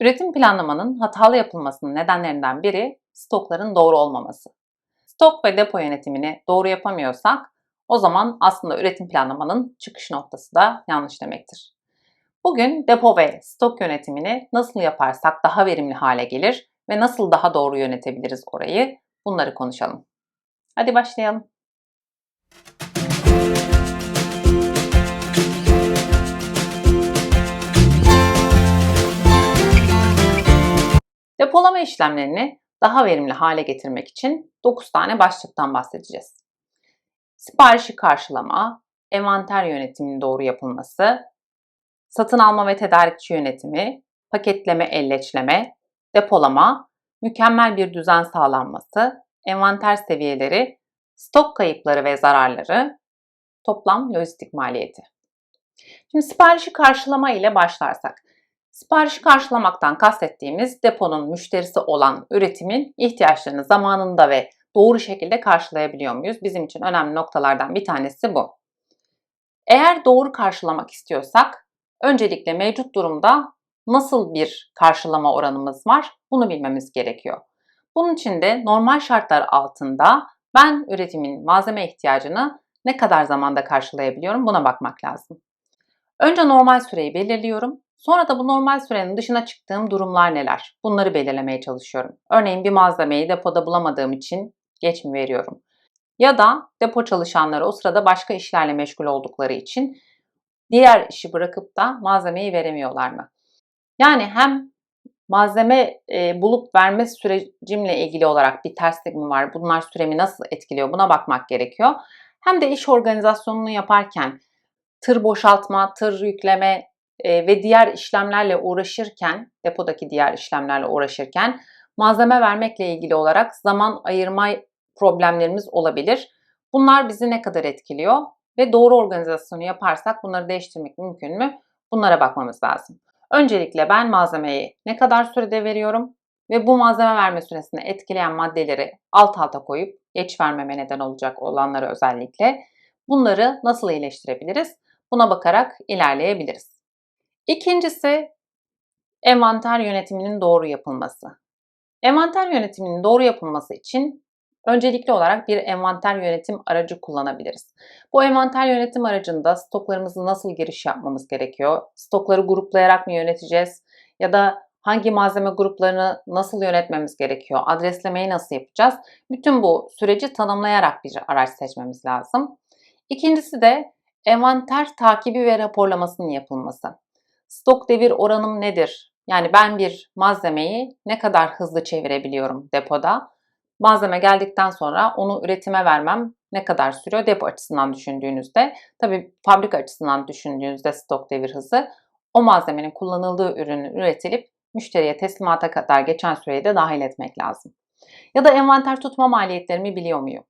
Üretim planlamanın hatalı yapılmasının nedenlerinden biri stokların doğru olmaması. Stok ve depo yönetimini doğru yapamıyorsak o zaman aslında üretim planlamanın çıkış noktası da yanlış demektir. Bugün depo ve stok yönetimini nasıl yaparsak daha verimli hale gelir ve nasıl daha doğru yönetebiliriz orayı bunları konuşalım. Hadi başlayalım. Depolama işlemlerini daha verimli hale getirmek için 9 tane başlıktan bahsedeceğiz. Siparişi karşılama, envanter yönetiminin doğru yapılması, satın alma ve tedarikçi yönetimi, paketleme, elleçleme, depolama, mükemmel bir düzen sağlanması, envanter seviyeleri, stok kayıpları ve zararları, toplam lojistik maliyeti. Şimdi siparişi karşılama ile başlarsak. Siparişi karşılamaktan kastettiğimiz deponun müşterisi olan üretimin ihtiyaçlarını zamanında ve doğru şekilde karşılayabiliyor muyuz? Bizim için önemli noktalardan bir tanesi bu. Eğer doğru karşılamak istiyorsak öncelikle mevcut durumda nasıl bir karşılama oranımız var bunu bilmemiz gerekiyor. Bunun için de normal şartlar altında ben üretimin malzeme ihtiyacını ne kadar zamanda karşılayabiliyorum buna bakmak lazım. Önce normal süreyi belirliyorum. Sonra da bu normal sürenin dışına çıktığım durumlar neler? Bunları belirlemeye çalışıyorum. Örneğin bir malzemeyi depoda bulamadığım için geç mi veriyorum? Ya da depo çalışanları o sırada başka işlerle meşgul oldukları için diğer işi bırakıp da malzemeyi veremiyorlar mı? Yani hem malzeme e, bulup verme sürecimle ilgili olarak bir terslik mi var? Bunlar süremi nasıl etkiliyor? Buna bakmak gerekiyor. Hem de iş organizasyonunu yaparken tır boşaltma, tır yükleme e, ve diğer işlemlerle uğraşırken, depodaki diğer işlemlerle uğraşırken malzeme vermekle ilgili olarak zaman ayırma problemlerimiz olabilir. Bunlar bizi ne kadar etkiliyor ve doğru organizasyonu yaparsak bunları değiştirmek mümkün mü? Bunlara bakmamız lazım. Öncelikle ben malzemeyi ne kadar sürede veriyorum ve bu malzeme verme süresini etkileyen maddeleri alt alta koyup geç vermeme neden olacak olanları özellikle bunları nasıl iyileştirebiliriz? Buna bakarak ilerleyebiliriz. İkincisi envanter yönetiminin doğru yapılması. Envanter yönetiminin doğru yapılması için öncelikli olarak bir envanter yönetim aracı kullanabiliriz. Bu envanter yönetim aracında stoklarımızı nasıl giriş yapmamız gerekiyor? Stokları gruplayarak mı yöneteceğiz? Ya da hangi malzeme gruplarını nasıl yönetmemiz gerekiyor? Adreslemeyi nasıl yapacağız? Bütün bu süreci tanımlayarak bir araç seçmemiz lazım. İkincisi de envanter takibi ve raporlamasının yapılması. Stok devir oranım nedir? Yani ben bir malzemeyi ne kadar hızlı çevirebiliyorum depoda? Malzeme geldikten sonra onu üretime vermem ne kadar sürüyor depo açısından düşündüğünüzde. Tabii fabrika açısından düşündüğünüzde stok devir hızı o malzemenin kullanıldığı ürünün üretilip müşteriye teslimata kadar geçen süreyi de dahil etmek lazım. Ya da envanter tutma maliyetlerimi biliyor muyum?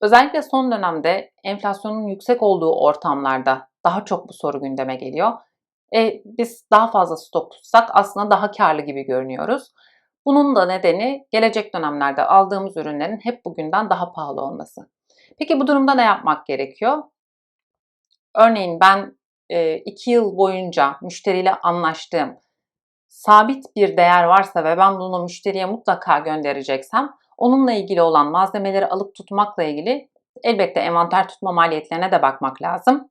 Özellikle son dönemde enflasyonun yüksek olduğu ortamlarda daha çok bu soru gündeme geliyor. E, biz daha fazla stok tutsak aslında daha karlı gibi görünüyoruz. Bunun da nedeni gelecek dönemlerde aldığımız ürünlerin hep bugünden daha pahalı olması. Peki bu durumda ne yapmak gerekiyor? Örneğin ben 2 e, yıl boyunca müşteriyle anlaştığım sabit bir değer varsa ve ben bunu müşteriye mutlaka göndereceksem onunla ilgili olan malzemeleri alıp tutmakla ilgili elbette envanter tutma maliyetlerine de bakmak lazım.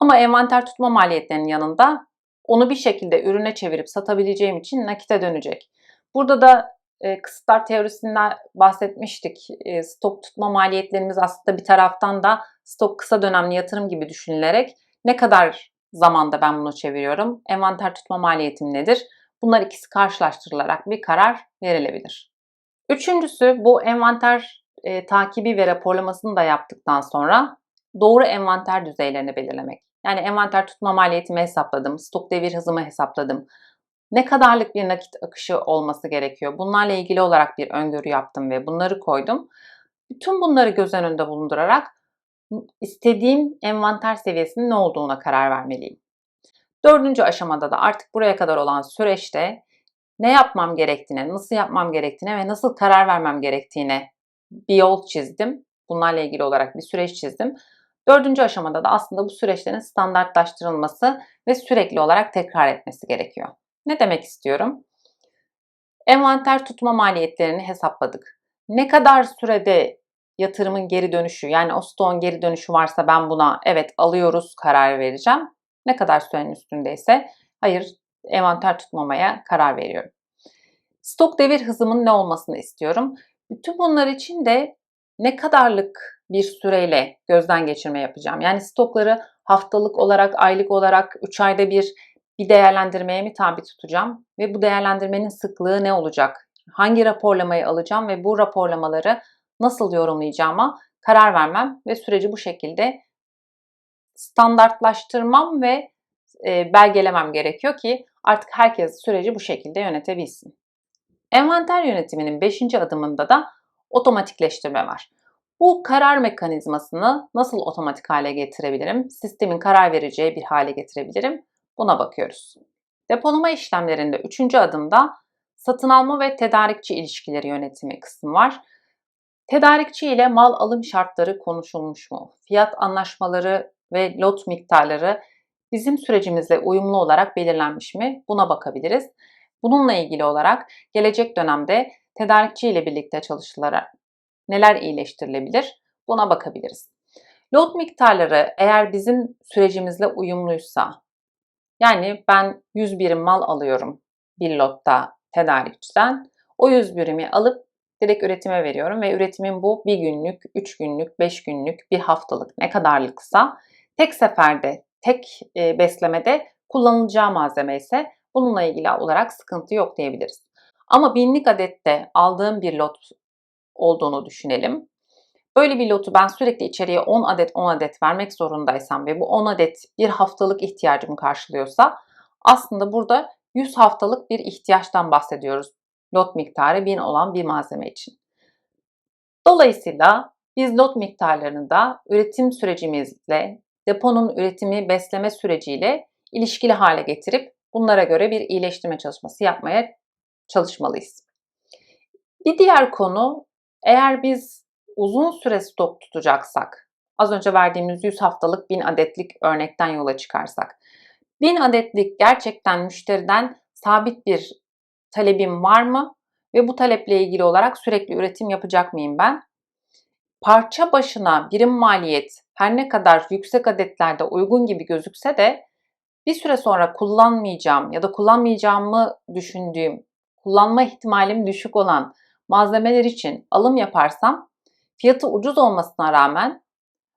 Ama envanter tutma maliyetlerinin yanında onu bir şekilde ürüne çevirip satabileceğim için nakite dönecek. Burada da e, kısıtlar teorisinden bahsetmiştik. E, stok tutma maliyetlerimiz aslında bir taraftan da stok kısa dönemli yatırım gibi düşünülerek ne kadar zamanda ben bunu çeviriyorum, envanter tutma maliyetim nedir? Bunlar ikisi karşılaştırılarak bir karar verilebilir. Üçüncüsü bu envanter e, takibi ve raporlamasını da yaptıktan sonra doğru envanter düzeylerini belirlemek. Yani envanter tutma maliyetimi hesapladım, stok devir hızımı hesapladım. Ne kadarlık bir nakit akışı olması gerekiyor? Bunlarla ilgili olarak bir öngörü yaptım ve bunları koydum. Bütün bunları göz önünde bulundurarak istediğim envanter seviyesinin ne olduğuna karar vermeliyim. Dördüncü aşamada da artık buraya kadar olan süreçte ne yapmam gerektiğine, nasıl yapmam gerektiğine ve nasıl karar vermem gerektiğine bir yol çizdim. Bunlarla ilgili olarak bir süreç çizdim. Dördüncü aşamada da aslında bu süreçlerin standartlaştırılması ve sürekli olarak tekrar etmesi gerekiyor. Ne demek istiyorum? Envanter tutma maliyetlerini hesapladık. Ne kadar sürede yatırımın geri dönüşü yani o stoğun geri dönüşü varsa ben buna evet alıyoruz karar vereceğim. Ne kadar sürenin üstündeyse hayır envanter tutmamaya karar veriyorum. Stok devir hızımın ne olmasını istiyorum. Bütün bunlar için de ne kadarlık bir süreyle gözden geçirme yapacağım. Yani stokları haftalık olarak, aylık olarak, 3 ayda bir bir değerlendirmeye mi tabi tutacağım ve bu değerlendirmenin sıklığı ne olacak? Hangi raporlamayı alacağım ve bu raporlamaları nasıl yorumlayacağıma karar vermem ve süreci bu şekilde standartlaştırmam ve e, belgelemem gerekiyor ki artık herkes süreci bu şekilde yönetebilsin. Envanter yönetiminin 5. adımında da otomatikleştirme var. Bu karar mekanizmasını nasıl otomatik hale getirebilirim? Sistemin karar vereceği bir hale getirebilirim. Buna bakıyoruz. Depolama işlemlerinde 3. adımda satın alma ve tedarikçi ilişkileri yönetimi kısmı var. Tedarikçi ile mal alım şartları konuşulmuş mu? Fiyat anlaşmaları ve lot miktarları bizim sürecimizle uyumlu olarak belirlenmiş mi? Buna bakabiliriz. Bununla ilgili olarak gelecek dönemde tedarikçi ile birlikte çalışılarak neler iyileştirilebilir? Buna bakabiliriz. Lot miktarları eğer bizim sürecimizle uyumluysa, yani ben 100 birim mal alıyorum bir lotta tedarikçiden, o 100 birimi alıp direkt üretime veriyorum ve üretimin bu bir günlük, üç günlük, beş günlük, bir haftalık ne kadarlıksa tek seferde, tek e, beslemede kullanılacağı malzeme ise bununla ilgili olarak sıkıntı yok diyebiliriz. Ama binlik adette aldığım bir lot olduğunu düşünelim. Böyle bir lotu ben sürekli içeriye 10 adet 10 adet vermek zorundaysam ve bu 10 adet bir haftalık ihtiyacımı karşılıyorsa aslında burada 100 haftalık bir ihtiyaçtan bahsediyoruz. Lot miktarı 1000 olan bir malzeme için. Dolayısıyla biz lot miktarlarını da üretim sürecimizle, deponun üretimi besleme süreciyle ilişkili hale getirip bunlara göre bir iyileştirme çalışması yapmaya çalışmalıyız. Bir diğer konu eğer biz uzun süre stok tutacaksak, az önce verdiğimiz 100 haftalık 1000 adetlik örnekten yola çıkarsak, 1000 adetlik gerçekten müşteriden sabit bir talebim var mı? Ve bu taleple ilgili olarak sürekli üretim yapacak mıyım ben? Parça başına birim maliyet her ne kadar yüksek adetlerde uygun gibi gözükse de bir süre sonra kullanmayacağım ya da kullanmayacağımı düşündüğüm, kullanma ihtimalim düşük olan malzemeler için alım yaparsam fiyatı ucuz olmasına rağmen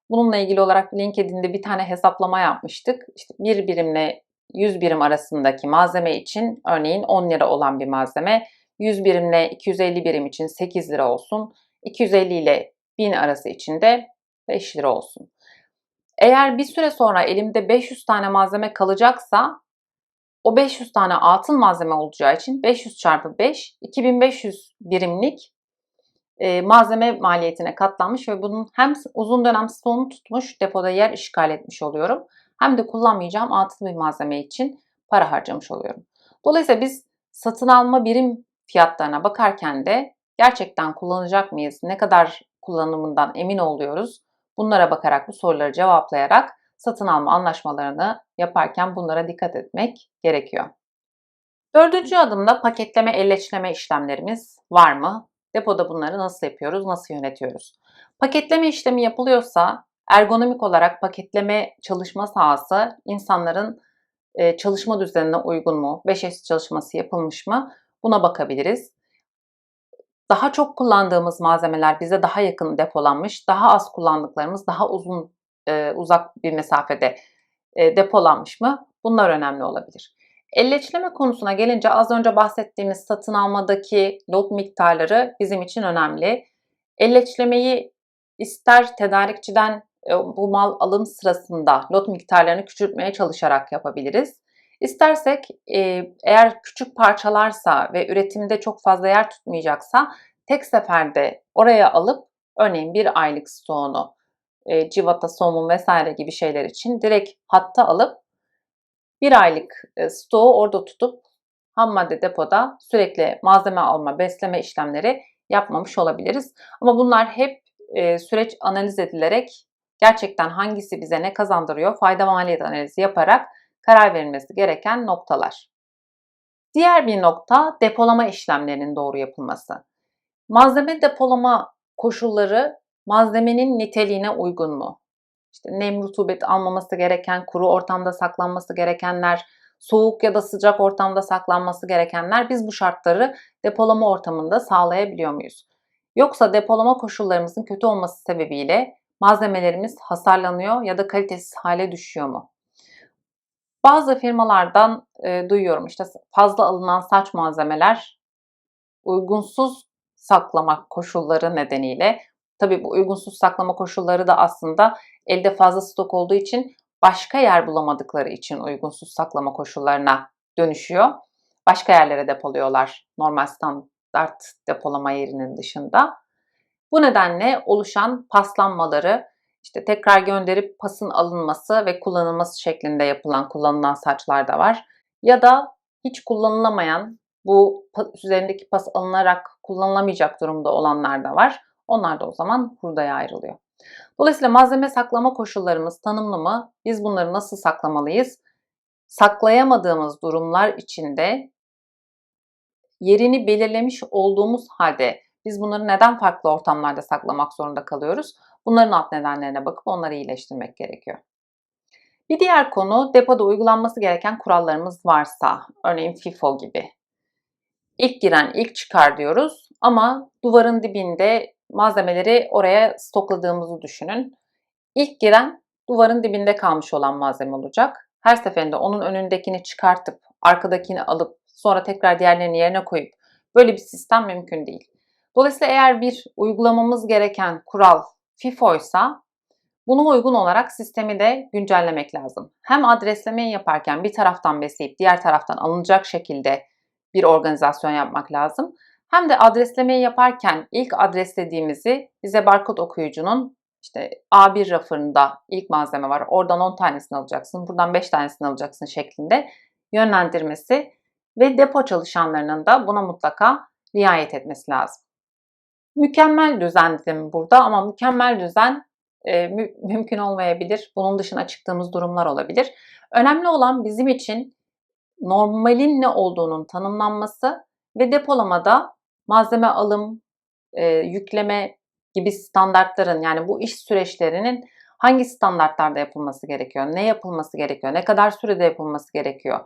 bununla ilgili olarak LinkedIn'de bir tane hesaplama yapmıştık. İşte bir birimle 100 birim arasındaki malzeme için örneğin 10 lira olan bir malzeme 100 birimle 250 birim için 8 lira olsun. 250 ile 1000 arası için de 5 lira olsun. Eğer bir süre sonra elimde 500 tane malzeme kalacaksa o 500 tane altın malzeme olacağı için 500 çarpı 5 2500 birimlik e, malzeme maliyetine katlanmış ve bunun hem uzun dönem stoğunu tutmuş depoda yer işgal etmiş oluyorum hem de kullanmayacağım altın bir malzeme için para harcamış oluyorum. Dolayısıyla biz satın alma birim fiyatlarına bakarken de gerçekten kullanacak mıyız? Ne kadar kullanımından emin oluyoruz? Bunlara bakarak bu soruları cevaplayarak satın alma anlaşmalarını yaparken bunlara dikkat etmek gerekiyor. Dördüncü adımda paketleme, elleçleme işlemlerimiz var mı? Depoda bunları nasıl yapıyoruz, nasıl yönetiyoruz? Paketleme işlemi yapılıyorsa ergonomik olarak paketleme çalışma sahası insanların e, çalışma düzenine uygun mu? 5S çalışması yapılmış mı? Buna bakabiliriz. Daha çok kullandığımız malzemeler bize daha yakın depolanmış, daha az kullandıklarımız daha uzun e, uzak bir mesafede e, depolanmış mı? Bunlar önemli olabilir. Elleçleme konusuna gelince az önce bahsettiğimiz satın almadaki lot miktarları bizim için önemli. Elleçlemeyi ister tedarikçiden e, bu mal alım sırasında lot miktarlarını küçültmeye çalışarak yapabiliriz. İstersek e, eğer küçük parçalarsa ve üretimde çok fazla yer tutmayacaksa tek seferde oraya alıp örneğin bir aylık stoğunu e, civata, somun vesaire gibi şeyler için direkt hatta alıp bir aylık stoğu orada tutup ham madde depoda sürekli malzeme alma, besleme işlemleri yapmamış olabiliriz. Ama bunlar hep süreç analiz edilerek gerçekten hangisi bize ne kazandırıyor fayda maliyet analizi yaparak karar verilmesi gereken noktalar. Diğer bir nokta depolama işlemlerinin doğru yapılması. Malzeme depolama koşulları malzemenin niteliğine uygun mu? İşte nem rutubet almaması gereken, kuru ortamda saklanması gerekenler, soğuk ya da sıcak ortamda saklanması gerekenler biz bu şartları depolama ortamında sağlayabiliyor muyuz? Yoksa depolama koşullarımızın kötü olması sebebiyle malzemelerimiz hasarlanıyor ya da kalitesiz hale düşüyor mu? Bazı firmalardan e, duyuyorum işte fazla alınan saç malzemeler uygunsuz saklama koşulları nedeniyle tabii bu uygunsuz saklama koşulları da aslında elde fazla stok olduğu için başka yer bulamadıkları için uygunsuz saklama koşullarına dönüşüyor. Başka yerlere depoluyorlar normal standart depolama yerinin dışında. Bu nedenle oluşan paslanmaları işte tekrar gönderip pasın alınması ve kullanılması şeklinde yapılan kullanılan saçlar da var. Ya da hiç kullanılamayan bu üzerindeki pas alınarak kullanılamayacak durumda olanlar da var. Onlar da o zaman hurdaya ayrılıyor. Dolayısıyla malzeme saklama koşullarımız tanımlı mı? Biz bunları nasıl saklamalıyız? Saklayamadığımız durumlar içinde yerini belirlemiş olduğumuz halde biz bunları neden farklı ortamlarda saklamak zorunda kalıyoruz? Bunların alt nedenlerine bakıp onları iyileştirmek gerekiyor. Bir diğer konu depoda uygulanması gereken kurallarımız varsa, örneğin FIFO gibi. İlk giren ilk çıkar diyoruz ama duvarın dibinde malzemeleri oraya stokladığımızı düşünün. İlk giren duvarın dibinde kalmış olan malzeme olacak. Her seferinde onun önündekini çıkartıp arkadakini alıp sonra tekrar diğerlerini yerine koyup böyle bir sistem mümkün değil. Dolayısıyla eğer bir uygulamamız gereken kural FIFO ise buna uygun olarak sistemi de güncellemek lazım. Hem adreslemeyi yaparken bir taraftan besleyip diğer taraftan alınacak şekilde bir organizasyon yapmak lazım. Hem de adreslemeyi yaparken ilk adreslediğimizi bize barkod okuyucunun işte A1 rafında ilk malzeme var. Oradan 10 tanesini alacaksın, buradan 5 tanesini alacaksın şeklinde yönlendirmesi ve depo çalışanlarının da buna mutlaka riayet etmesi lazım. Mükemmel düzen dedim burada ama mükemmel düzen e, mü- mümkün olmayabilir. Bunun dışına çıktığımız durumlar olabilir. Önemli olan bizim için normalin ne olduğunun tanımlanması ve depolamada malzeme alım, e, yükleme gibi standartların yani bu iş süreçlerinin hangi standartlarda yapılması gerekiyor, ne yapılması gerekiyor, ne kadar sürede yapılması gerekiyor.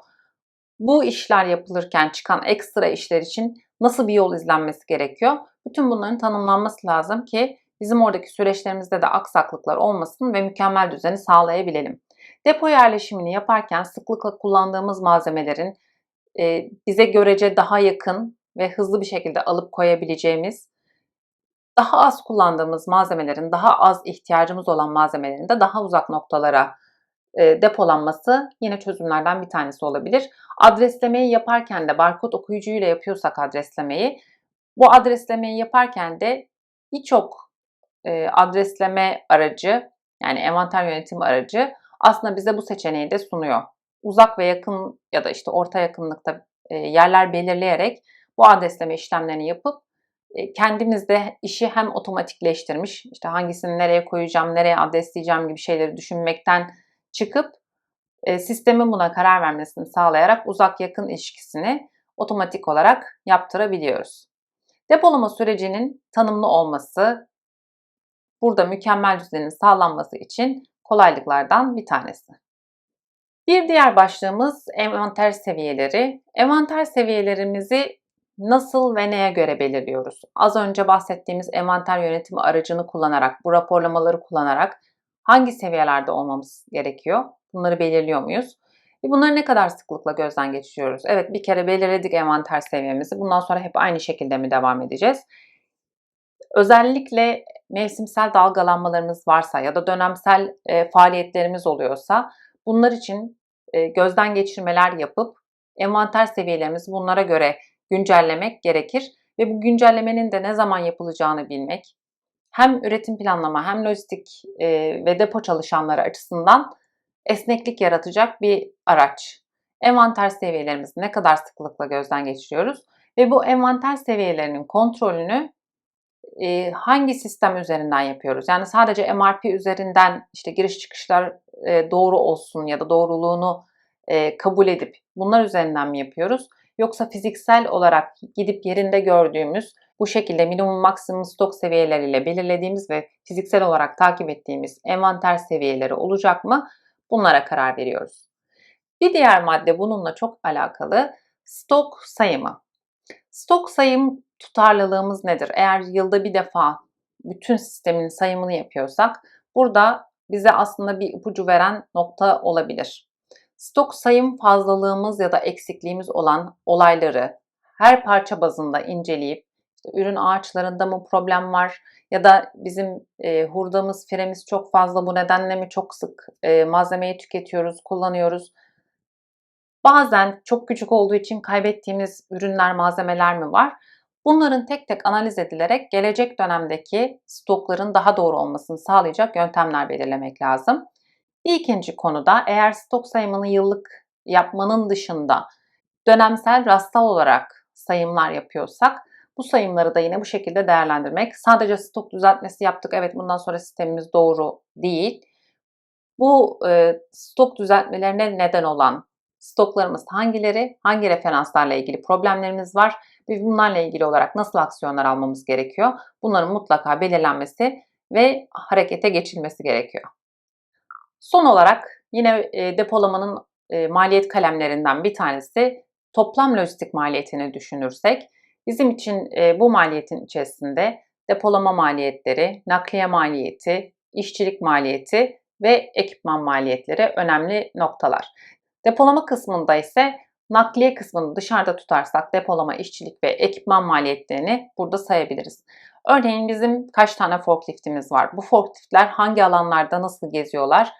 Bu işler yapılırken çıkan ekstra işler için nasıl bir yol izlenmesi gerekiyor? Bütün bunların tanımlanması lazım ki bizim oradaki süreçlerimizde de aksaklıklar olmasın ve mükemmel düzeni sağlayabilelim. Depo yerleşimini yaparken sıklıkla kullandığımız malzemelerin e, bize görece daha yakın ve hızlı bir şekilde alıp koyabileceğimiz, daha az kullandığımız malzemelerin, daha az ihtiyacımız olan malzemelerin de daha uzak noktalara e, depolanması yine çözümlerden bir tanesi olabilir. Adreslemeyi yaparken de barkod okuyucuyla yapıyorsak adreslemeyi, bu adreslemeyi yaparken de birçok e, adresleme aracı yani envanter yönetim aracı aslında bize bu seçeneği de sunuyor. Uzak ve yakın ya da işte orta yakınlıkta e, yerler belirleyerek bu adresleme işlemlerini yapıp e, kendimiz de işi hem otomatikleştirmiş, işte hangisini nereye koyacağım, nereye adresleyeceğim gibi şeyleri düşünmekten çıkıp e, sistemin buna karar vermesini sağlayarak uzak yakın ilişkisini otomatik olarak yaptırabiliyoruz. Depolama sürecinin tanımlı olması burada mükemmel düzenin sağlanması için kolaylıklardan bir tanesi. Bir diğer başlığımız envanter seviyeleri. Envanter seviyelerimizi nasıl ve neye göre belirliyoruz? Az önce bahsettiğimiz envanter yönetimi aracını kullanarak, bu raporlamaları kullanarak hangi seviyelerde olmamız gerekiyor? Bunları belirliyor muyuz? Ve bunları ne kadar sıklıkla gözden geçiriyoruz? Evet bir kere belirledik envanter seviyemizi. Bundan sonra hep aynı şekilde mi devam edeceğiz? Özellikle mevsimsel dalgalanmalarımız varsa ya da dönemsel e, faaliyetlerimiz oluyorsa bunlar için e, gözden geçirmeler yapıp envanter seviyelerimizi bunlara göre güncellemek gerekir ve bu güncellemenin de ne zaman yapılacağını bilmek hem üretim planlama hem lojistik e, ve depo çalışanları açısından esneklik yaratacak bir araç. Envanter seviyelerimizi ne kadar sıklıkla gözden geçiriyoruz ve bu envanter seviyelerinin kontrolünü e, hangi sistem üzerinden yapıyoruz? Yani sadece MRP üzerinden işte giriş çıkışlar e, doğru olsun ya da doğruluğunu kabul edip bunlar üzerinden mi yapıyoruz? Yoksa fiziksel olarak gidip yerinde gördüğümüz bu şekilde minimum maksimum stok seviyeleriyle belirlediğimiz ve fiziksel olarak takip ettiğimiz envanter seviyeleri olacak mı? Bunlara karar veriyoruz. Bir diğer madde bununla çok alakalı stok sayımı. Stok sayım tutarlılığımız nedir? Eğer yılda bir defa bütün sistemin sayımını yapıyorsak burada bize aslında bir ipucu veren nokta olabilir. Stok sayım fazlalığımız ya da eksikliğimiz olan olayları her parça bazında inceleyip işte ürün ağaçlarında mı problem var ya da bizim e, hurdamız, firemiz çok fazla bu nedenle mi çok sık e, malzemeyi tüketiyoruz, kullanıyoruz. Bazen çok küçük olduğu için kaybettiğimiz ürünler, malzemeler mi var? Bunların tek tek analiz edilerek gelecek dönemdeki stokların daha doğru olmasını sağlayacak yöntemler belirlemek lazım. İkinci konuda eğer stok sayımını yıllık yapmanın dışında dönemsel rastsal olarak sayımlar yapıyorsak bu sayımları da yine bu şekilde değerlendirmek. Sadece stok düzeltmesi yaptık evet bundan sonra sistemimiz doğru değil. Bu e, stok düzeltmelerine neden olan stoklarımız hangileri, hangi referanslarla ilgili problemlerimiz var ve bunlarla ilgili olarak nasıl aksiyonlar almamız gerekiyor? Bunların mutlaka belirlenmesi ve harekete geçilmesi gerekiyor. Son olarak yine e, depolamanın e, maliyet kalemlerinden bir tanesi toplam lojistik maliyetini düşünürsek bizim için e, bu maliyetin içerisinde depolama maliyetleri, nakliye maliyeti, işçilik maliyeti ve ekipman maliyetleri önemli noktalar. Depolama kısmında ise nakliye kısmını dışarıda tutarsak depolama, işçilik ve ekipman maliyetlerini burada sayabiliriz. Örneğin bizim kaç tane forkliftimiz var? Bu forkliftler hangi alanlarda nasıl geziyorlar?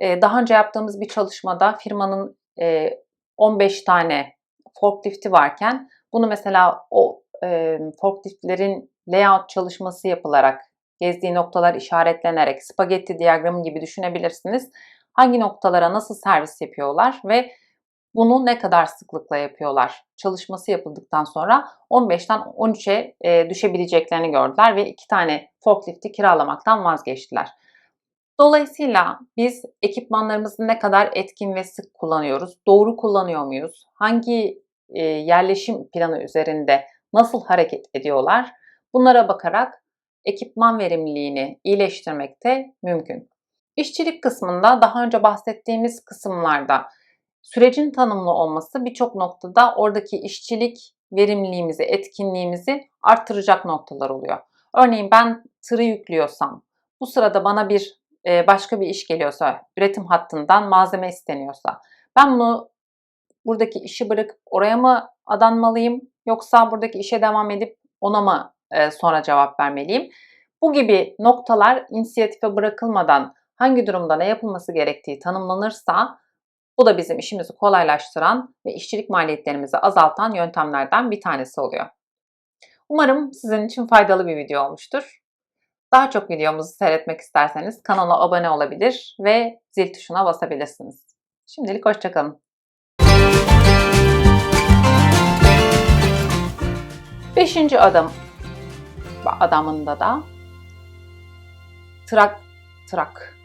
Daha önce yaptığımız bir çalışmada firmanın 15 e, tane forklifti varken bunu mesela o forkliftlerin layout çalışması yapılarak gezdiği noktalar işaretlenerek spagetti diyagramı gibi düşünebilirsiniz hangi noktalara nasıl servis yapıyorlar ve bunu ne kadar sıklıkla yapıyorlar çalışması yapıldıktan sonra 15'ten 13'e e, düşebileceklerini gördüler ve iki tane forklifti kiralamaktan vazgeçtiler. Dolayısıyla biz ekipmanlarımızı ne kadar etkin ve sık kullanıyoruz, doğru kullanıyor muyuz, hangi e, yerleşim planı üzerinde nasıl hareket ediyorlar bunlara bakarak ekipman verimliliğini iyileştirmek de mümkün. İşçilik kısmında daha önce bahsettiğimiz kısımlarda sürecin tanımlı olması birçok noktada oradaki işçilik verimliliğimizi, etkinliğimizi arttıracak noktalar oluyor. Örneğin ben tırı yüklüyorsam, bu sırada bana bir e, başka bir iş geliyorsa, üretim hattından malzeme isteniyorsa, ben bunu buradaki işi bırakıp oraya mı adanmalıyım yoksa buradaki işe devam edip ona mı e, sonra cevap vermeliyim? Bu gibi noktalar inisiyatife bırakılmadan hangi durumda ne yapılması gerektiği tanımlanırsa bu da bizim işimizi kolaylaştıran ve işçilik maliyetlerimizi azaltan yöntemlerden bir tanesi oluyor. Umarım sizin için faydalı bir video olmuştur. Daha çok videomuzu seyretmek isterseniz kanala abone olabilir ve zil tuşuna basabilirsiniz. Şimdilik hoşçakalın. Beşinci adım adamında da trak trak